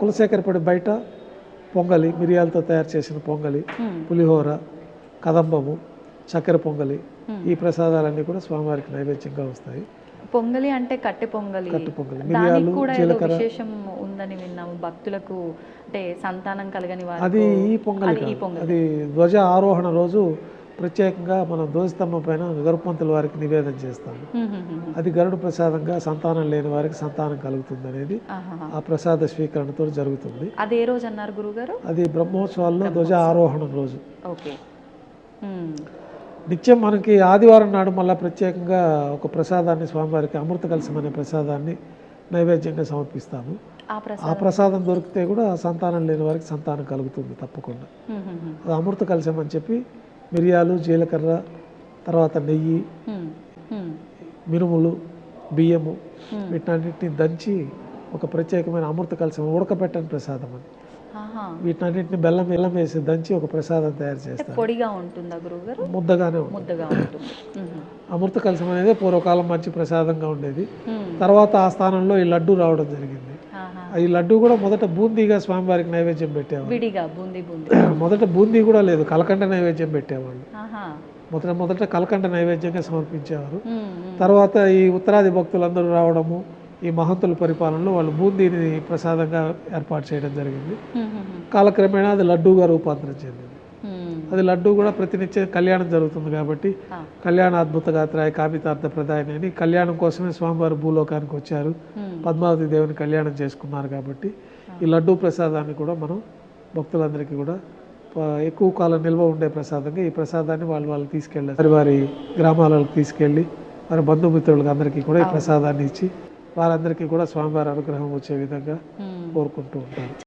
కులశేఖరపడి బయట పొంగలి మిరియాలతో తయారు చేసిన పొంగలి. పులిహోర కదంబము చక్కెర పొంగలి. ఈ ప్రసాదాలన్నీ కూడా స్వామివారికి నైవేద్యంగా వస్తాయి పొంగలి అంటే కట్టె పొంగలి కట్టు పొంగలి మిరియాలు జీలకర్ర విశేషం ఉందని విన్నాము భక్తులకు అంటే సంతానం కలగని అది ఈ అది. పొంగలి. అది ధ్వజ ఆరోహణ రోజు ప్రత్యేకంగా మనం ధ్వజస్తంభం పైన గరుపంతుల వారికి నివేదన చేస్తాము. అది గరుడు ప్రసాదంగా సంతానం లేని వారికి సంతానం కలుగుతుంది అనేది. ఆ ప్రసాద స్వీకరణతో జరుగుతుంది. అది ఏ రోజు అన్నారు గురుగారు? అది బ్రహ్మోత్సవాల్లో ధ్వజ ఆరోహణం రోజు. నిత్యం మనకి ఆదివారం నాడు మళ్ళీ ప్రత్యేకంగా ఒక ప్రసాదాన్ని స్వామివారికి అమృత కలశం అనే ప్రసాదాన్ని నైవేద్యంగా సమర్పిస్తాము. ఆ ప్రసాదం. దొరికితే కూడా సంతానం లేని వారికి సంతానం కలుగుతుంది తప్పకుండా. అమృత కలశం అని చెప్పి మిరియాలు జీలకర్ర తర్వాత నెయ్యి. మినుములు బియ్యము. వీటన్నిటిని దంచి ఒక ప్రత్యేకమైన అమృత కలశం ఉడకపెట్టని ప్రసాదం ఆహా. వీటన్నిటిని బెల్లం బెల్లం వేసి దంచి ఒక ప్రసాదం తయారు చేస్తారు పొడిగా ఉంటుందా గురుగారు ముద్దగానే ఉంటుంది ముద్దగా ఉంటుంది మ్మ్. అమృత కలశం అనేది పూర్వకాలం మంచి ప్రసాదంగా ఉండేది. తర్వాత ఆ స్థానంలో ఈ లడ్డు రావడం జరిగింది. ఈ లడ్డు కూడా మొదట బూందీగా స్వామివారికి నైవేద్యం పెట్టేవాళ్ళు విడిగా బూందీ బూందీ మొదట బూందీ కూడా లేదు కలకండ నైవేద్యం పెట్టేవాళ్ళు. మొదట మొదట కలకండ నైవేద్యంగా సమర్పించేవారు. తర్వాత ఈ ఉత్తరాది భక్తులందరూ రావడము ఈ మహంతుల పరిపాలనలో వాళ్ళు బూందీని ప్రసాదంగా ఏర్పాటు చేయడం జరిగింది. కాలక్రమేణా అది లడ్డూగా రూపాంతరం చెందింది. అది లడ్డు కూడా ప్రతినిత్యం కళ్యాణం జరుగుతుంది కాబట్టి. కళ్యాణ అద్భుత గాత్రాయ కాపితార్థ ప్రదాయని అని కళ్యాణం కోసమే స్వామివారు భూలోకానికి వచ్చారు. పద్మావతి దేవుని కళ్యాణం చేసుకున్నారు కాబట్టి ఈ లడ్డూ ప్రసాదాన్ని కూడా మనం భక్తులందరికీ కూడా ఎక్కువ కాలం నిల్వ ఉండే ప్రసాదంగా ఈ ప్రసాదాన్ని వాళ్ళు వాళ్ళు తీసుకెళ్ళారు వారి వారి గ్రామాలకు తీసుకెళ్ళి వారి బంధుమిత్రులకు అందరికీ కూడా ఈ ప్రసాదాన్ని ఇచ్చి వారందరికీ కూడా స్వామివారి అనుగ్రహం వచ్చే విధంగా. కోరుకుంటూ ఉంటారు